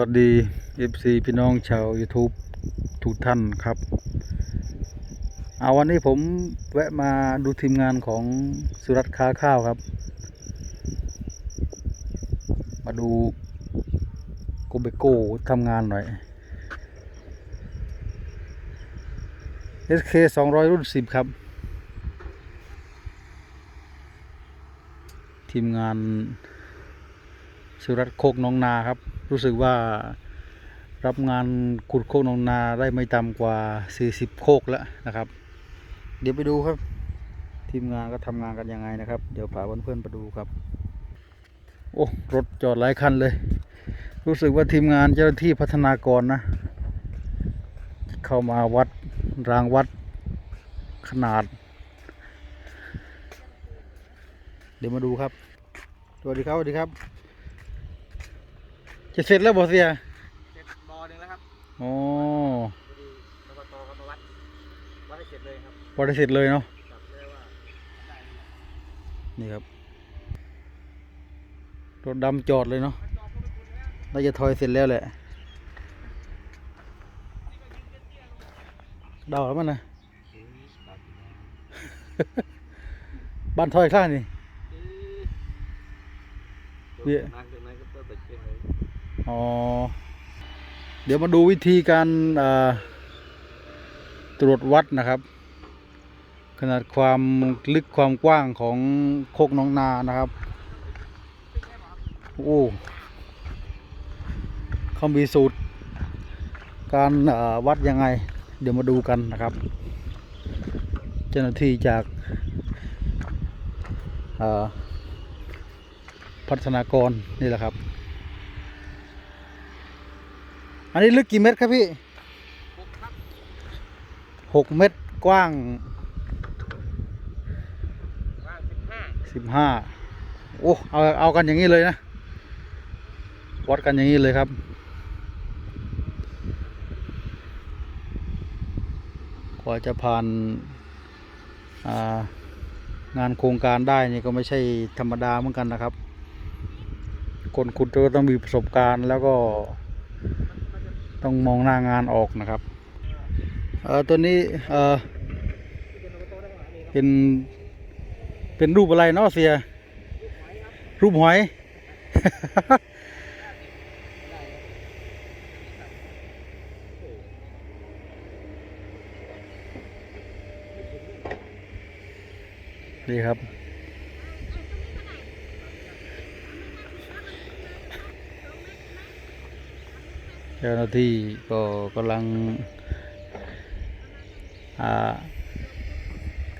วัสดี FC พี่น้องชาว YouTube ทุกท่านครับ เอาวันนี้ผมแวะมาดูทีมงานของสุรัตค้าข้าวครับ มาดูโกเบโก้ทำงานหน่อย SK 200 รุ่น 10 ครับ ทีมงานสุรัตโคกน้องนาครับ รู้สึกว่ารับงานขุดโคกหนองนาได้ไม่ต่ำกว่า 40 โคกแล้วนะครับ เดี๋ยวไปดูครับ ทีมงานก็ทำงานกันยังไงนะครับ เดี๋ยวพาเพื่อนๆไปดูครับ โอ้รถจอดหลายคันเลย รู้สึกว่าทีมงานเจ้าหน้าที่พัฒนากรนะ เข้ามาวัดรางวัดขนาด เดี๋ยวมาดูครับสวัสดีครับสวัสดีครับ จะเสร็จแล้วบอเสียเสร็จบอหนึ่งแล้วครับอ๋อพอดีรปตเขามาวัดวัดให้เสร็จเลยครับพอได้เสร็จเลยเนาะจับได้ว่าได้นี่ครับรถดำจอดเลยเนาะน่าจะถอยเสร็จแล้วแหละเดาแล้วมันนะบ้านถอยข้างนี่เบี้ยนั่งตรงนั้นก็ต้องไปเช็คเลย อ๋อ เดี๋ยวมาดูวิธีการตรวจวัดนะครับ ขนาดความลึกความกว้างของโคกน้องนานะครับ โอ้เขามีสูตร การวัดยังไง เดี๋ยวมาดูกันนะครับ เจ้าหน้าที่จากาพัฒนากรนี่แหละครับ อันนี้ลึกกี่เมตรครับพี่หกเมตรกว้างสิบห้าสิบห้าโอ้เอาเอากันอย่างนี้เลยนะ วัดกันอย่างนี้เลยครับกว่าจะผ่านางานโครงการได้นี่ก็ไม่ใช่ธรรมดาเหมือนกันนะครับ คนขุดก็ต้องมีประสบการณ์แล้วก็ ต้องมองหน้างานออกนะครับเอ่อตัวนี้เอ่อเป็นเป็นรูปอะไรเนาะเสีย รูปหอยดีครับ จ้าหน้าที่ก็กำลัง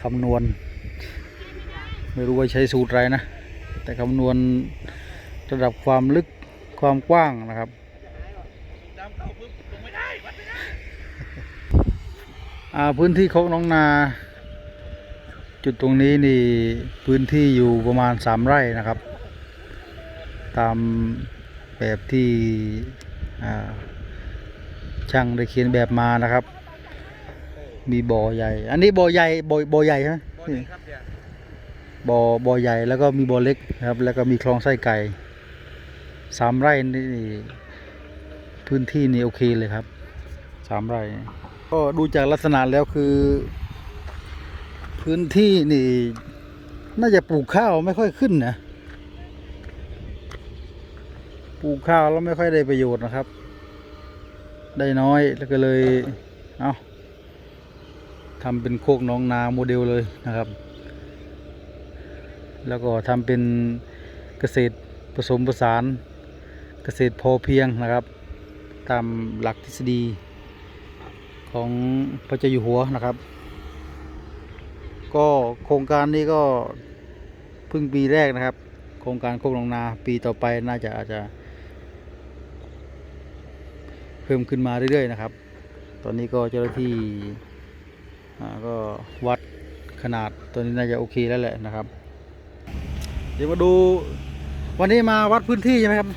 คำนวณ ไม่รู้ว่าใช้สูตรอะไรนะ แต่คำนวณระดับความลึกความกว้างนะครับพื้นที่ของน้องนา จุดตรงนี้นี่พื้นที่อยู่ประมาณสามไร่นะครับ ตามแบบที่อ่า ช่างได้เขียนแบบมานะครับ มีบ่อใหญ่ อันนี้บ่อใหญ่บ่อบ่อใหญ่ใช่ไหมบอหนึ่งครับเดี๋ยวบ่อบ่อใหญ่แล้วก็มีบ่อเล็กนะครับ แล้วก็มีคลองไส้ไก่สามไร่นี่พื้นที่นี่โอเคเลยครับสามไร่ก็ดูจากลักษณะแล้วคือ พื้นที่นี่ น่าจะปลูกข้าวไม่ค่อยขึ้นนะปลูกข้าวแล้วไม่ค่อยได้ประโยชน์นะครับ ได้น้อยแล้วก็เลยเอาทำเป็นโคกน้องนาโมเดลเลยนะครับ แล้วก็ทำเป็นเกษตรผสมผสานเกษตรพอเพียงนะครับ ตามหลักทฤษฎีของพระเจ้าอยู่หัวนะครับ ก็โครงการนี้ก็เพิ่งปีแรกนะครับ โครงการโคกหนองนาปีต่อไปน่าจะอาจจะ เพิ่มขึ้นมาเรื่อยๆนะครับ ตอนนี้ก็เจ้าหน้าที่อ่าก็วัดขนาดตัวนี้น่าจะโอเคแล้วแหละนะครับ เดี๋ยวมาดูวันนี้มาวัดพื้นที่ใช่ไหมครับ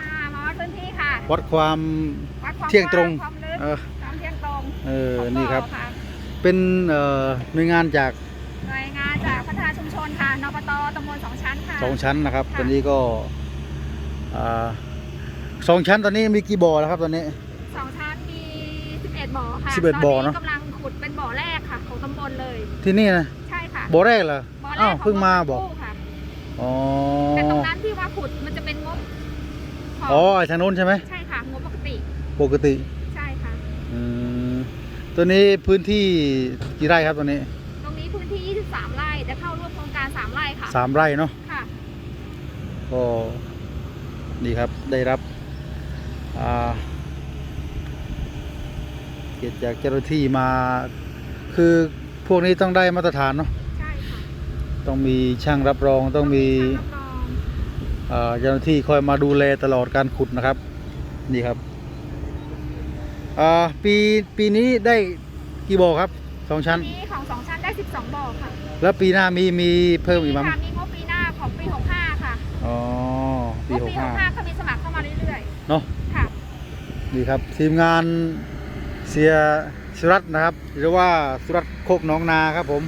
ค่ะมาวัดพื้นที่ค่ะ วัดความวัดความเที่ยงตรงกว้าความลึกเออความเที่ยงตรงเออของนี่ครับะเป็นเอ่อหน่วยงานจากหน่วยงานจากพัฒนาชุมชนค่ะนปตตำบลสองชั้นค่ะสองชั้นนะครับค่ะตอนนี้ก็อ่าสองชั้นตอนนี้มีกี่บ่อแล้วครับตอนนี้สองชั้นมี 11บ่อค่ะ11บ่อเนอะ ตกำลังขุดเป็นบ่อแรกค่ะ ของตำบลเลย ที่นี่นะใช่ค่ะ บ่อแรกเหรอบ่อแรอ้าวกของเพิ่งมาบอกกู้ค่ะ อ๋อแต่ตรงนั้นที่ว่าขุดมันจะเป็นงบขงอ๋อไอ้ทางโน้นใช่ไหมใช่ค่ะงบปกติ ปกติใช่ค่ะ อืมตัวนี้พื้นที่กี่ไร่ครับตัวนี้ตรงนี้พื้นที่ 23 ไร่จะเข้าร่วมโครงการ 3 ไร่ค่ะ สามไร่เนาะ ค่ะ ก็ดีครับได้รับอ่า เกียรติจากเจ้าหน้าที่มา คือพวกนี้ต้องได้มาตรฐานเนาะใช่ค่ะต้องมีช่างรับรองต้องมีรับรองอ่าเจ้าหน้าที่คอยมาดูแลตลอดการขุดนะครับ นี่ครับอ่าปีปีนี้ได้กี่บ่อครับสองชั้นอันนี้ของ2ชั้นได้ 12บ่อค่ะแล้วปีหน้ามีมีเพิ่มอีกมั้ยค่ะมีงบปีหน้าของปี 65 ค่ะอ๋อปีงบหปีกห้า65เขามีสมัครเข้ามาเรื่อยเนาะ ๆ ค่ะ ดีครับทีมงาน เสียสุรัตน์นะครับหรือว่าสุรัตน์โคกหน้องนาครับผม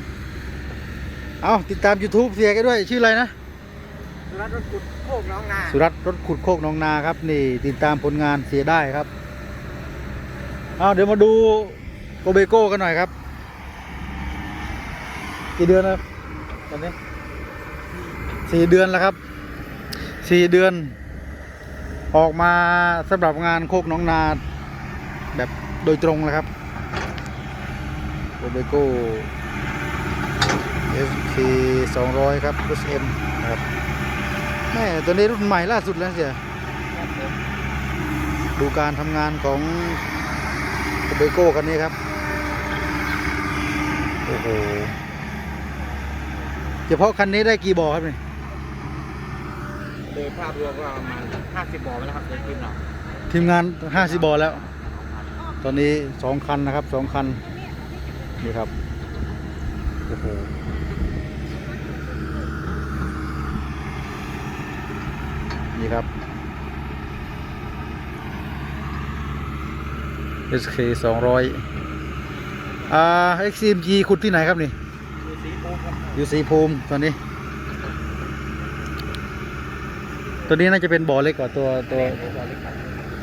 เอาติดตาม YouTube เสียกันด้วยชื่ออะไรนะ สุรัตน์รถขุดโคกน้องนาสุรัตน์รถขุดโคกหน้องนาครับ นี่ติดตามผลงานเสียได้ครับเอาเดี๋ยวมาดูโกเบโก้กันหน่อยครับกี่เดือนแล้วตอนนี้สี่เดือนแล้วครับสี่เดือน ออกมาสำหรับงานโคกหน้องนาแบบ โดยตรงเลยครับโกเบโก้ FK 200 ครับ SM นะครับแม่ตัวนี้รุ่นใหม่ล่าสุดแล้วเสียดูการทำงานของโกเบโก้คันนี้ครับ โอ้โห เฉพาะคันนี้ได้กี่บ่อครับนี่โดยภาพรวมก็ประมาณ 50 บ่อไปแล้วครับในทีมเราทีมงาน 50 บ่อแล้ว ตอนนี้สองคันนะครับสองคันนี่ครับโอ้โหนี่ครับ SK 200อ่า XCMG ขุดที่ไหนครับนี่คือสีโคกครับอยู่สีภูมิตอนนี้ ตัวนี้น่าจะเป็นบ่อเล็กกว่าตัวตัว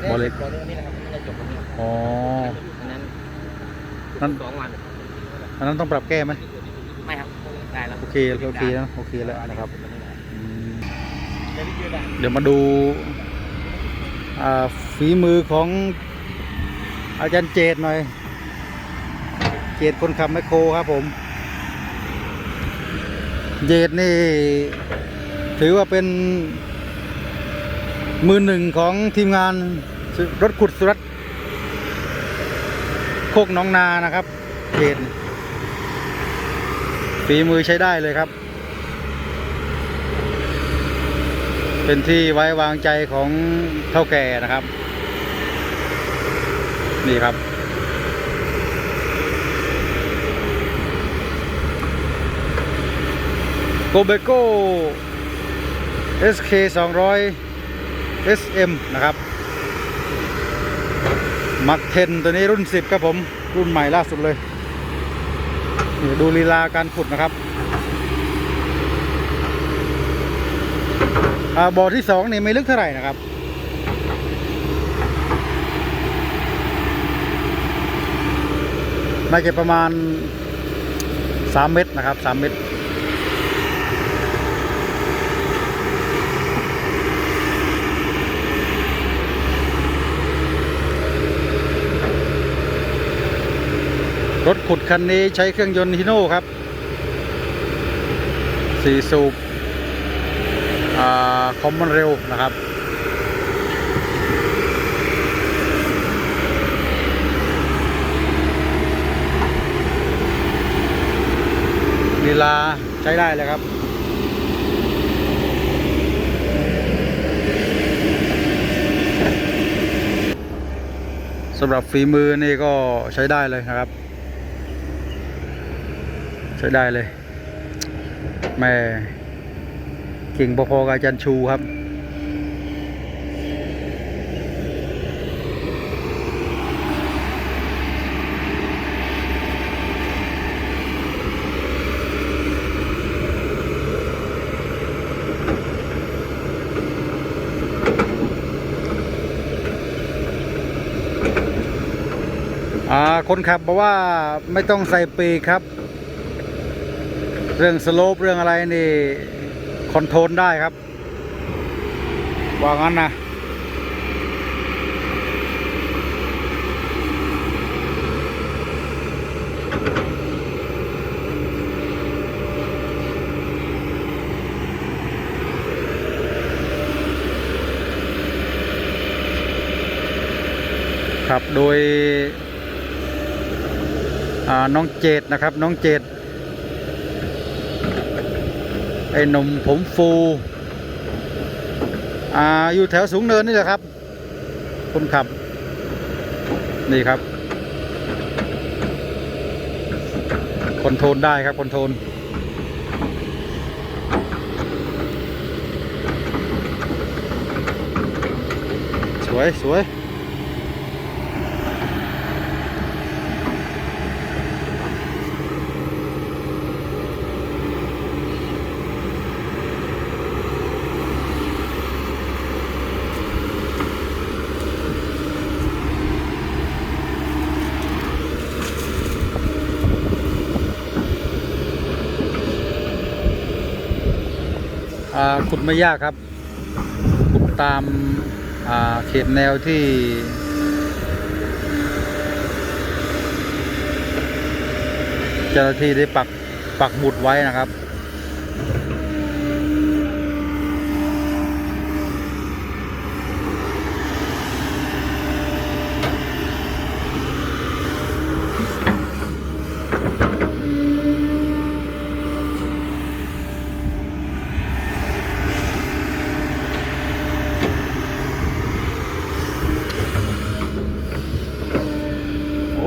บ่อเล็ก ครับบ่อเล็กบ่อเล็กนี่นะครับไม่ได้จบตรงนี้อ๋อ อันนั้นนั่น สองวันอันนั้นต้องปรับแก้ไหมไม่ครับได้แล้วโอเคโอเคแล้วโอเคแล้วนะครับอืมเดี๋ยวพี่เจอกันเดี๋ยวมาดูอ่าฝีมือของอาจารย์เจตหน่อย เจตคนขับแมคโครครับผม เจตนี่ ถือว่าเป็นมือหนึ่งของทีมงานรถขุดสุรัตน์โคกน้องนานะครับเจตฝีมือใช้ได้เลยครับ เป็นที่ไว้วางใจของเท่าแก่นะครับ นี่ครับ โกเบโก้ SK 200 SM นะครับ มักเทนตัวนี้รุ่น 10 ครับผม รุ่นใหม่ล่าสุดเลยดูลีลาการขุดนะครับอบ่อที่สองนี่ไม่ลึกเท่าไหร่นะครับน่าจะประมาณ 3 เมตรนะครับ 3 เมตร รถขุดคันนี้ใช้เครื่องยนต์ฮิโน่ครับสี่สูบคอมมันเร็วนะครับลีลาใช้ได้เลยครับสำหรับฝีมือนี่ก็ใช้ได้เลยนะครับ ใช้ได้เลยแม่กิ่งพอๆกับอาจารย์ชูครับคนขับบอกว่าไม่ต้องใส่ปีครับ เรื่องสโลปเรื่องอะไรนี่คอนโทรลได้ครับ ว่างั้นนะครับ โดยน้องเจดนะครับ น้องเจดไอ้หนุ่มผมฟูอ่าอยู่แถวสูงเนินนี่แหละครับ คนขับ นี่ครับ คอนโทรลได้ครับคอนโทรลสวยสวย ขุดไม่ยากครับ ขุดตามาเขตแนวที่ เจ้าหน้าที่ได้ปักปักหมุดไว้นะครับ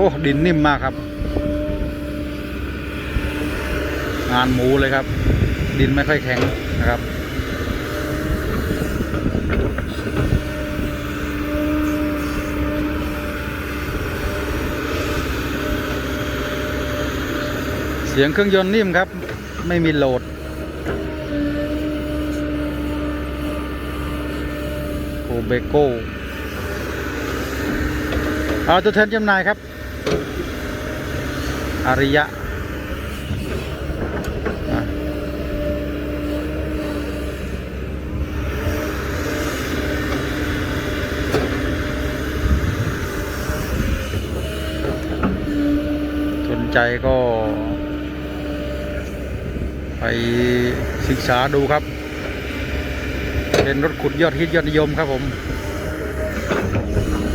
อ้ดินนิ่มมากครับ งานหมูเลยครับ ดินไม่ค่อยแข็งนะครับเสียงเครื่องยนต์นิ่มครับ ไม่มีโหลดโกเบโก้เอาตัวแทนจำหน่ายครับ อริยะสนใจก็ ไปศึกษาดูครับ เป็นรถขุดยอดฮิตยอดนิยมครับผม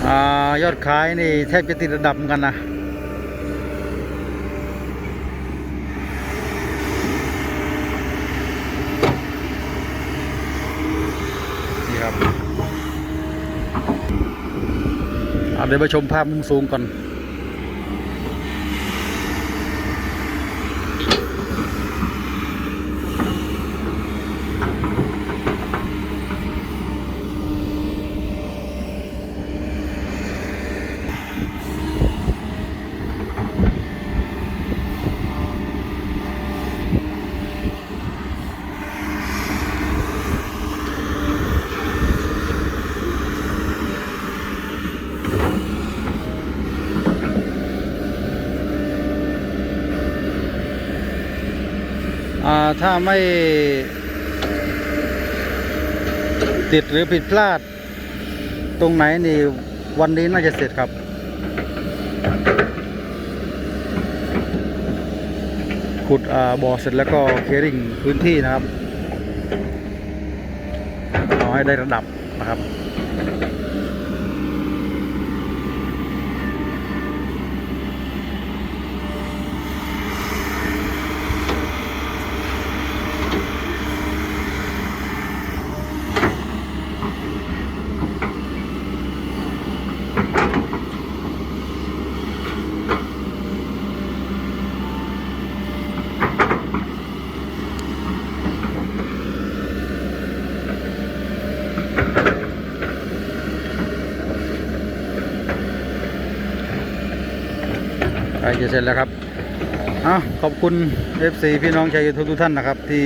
อายอดขายนี่แทบจะติดระดับกันนะ นี่ครับ เดี๋ยวไปชมภาพมุมสูงก่อน ถ้าไม่ติดหรือผิดพลาด ตรงไหนนี่วันนี้น่าจะเสร็จครับ ขุดอ่าบ่อเสร็จแล้วก็เคริ่งพื้นที่นะครับ เอาให้ได้ระดับนะครับ จะเสร็จแล้วครับอะขอบคุณ FC พี่น้องชาวยูทูบทุกท่านนะครับ ที่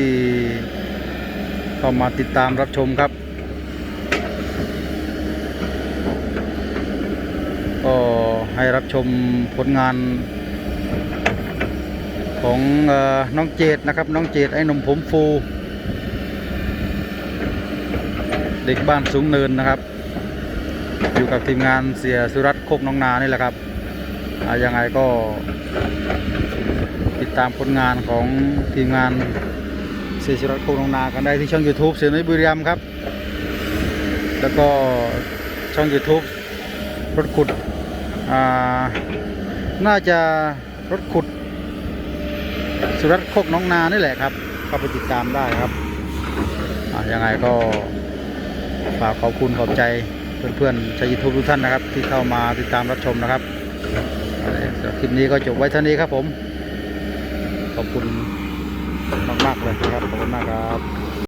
เข้ามาติดตามรับชมครับ ก็ให้รับชมผลงานของอน้องเจดนะครับ น้องเจดไอ้หนุ่มผมฟู เด็กบ้านสูงเนินนะครับ อยู่กับทีมงานเสียสุรัตน์โคกน้องนานี่แหละครับ ยังไงก็ติดตามผลงานของทีมงานเสียสุรัตน์โคกน้องนากันได้ที่ช่อง YouTube เสียนุ้ยบุรีรัมครับ แล้วก็ช่อง YouTube รถขุดน่าจะรถขุด สุรัตน์โคกน้องนานี่แหละครับเข้าไปติดตามได้ครับยังไงก็ฝากขอบคุณขอบใจเพื่อนๆชาวยูทูบทุกท่านนะครับ ที่เข้ามาติดตามรับชมนะครับ สำหรับคลิปนี้ก็จบไว้เท่านี้ครับผม ขอบคุณมาก ๆ เลยครับ ขอบคุณมากครับ